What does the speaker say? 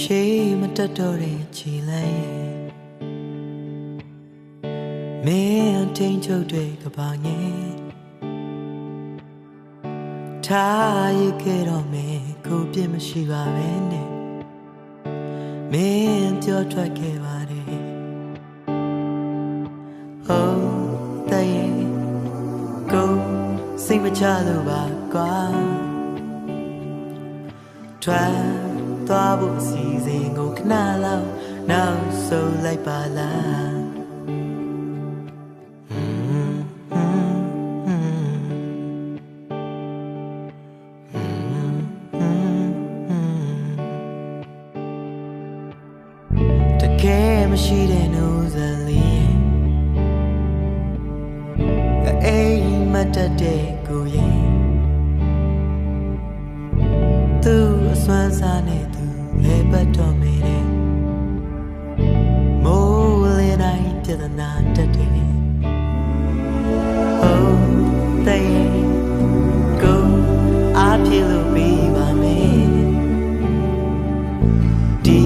ရှေးမတက်တော့တဲ့ခြေလမ်းရဲ့မင်းအထိန်ချုပ်တွေကဘာငယ်ထားရခဲ့တော့မင်းကိုပြစ်မရှိပါပဲနဲ့မင်းပြောထွက်ခဲ့ပါတယ် Oh တဲ့ရဲ့ကိုစိတ်မချလို့ပါကွာထွက် သွားဖို့အစီအစဉ်ကိုခဏလောက်နောက်ဆုတ်လိုက်ပါလားတကယ်မရှိတဲ့နှုတ်ဆက်လေးအိမ်မတ်တက်တဲ့ကိုရင်သူအစွမ်းစားနေသူ လဲပတ်တော်မေတဲ့မိုးလင်းတိုင်းပြဒနာတက်တယ် Oh they go အပြေလို့ပြီးပါမယ်ဒီ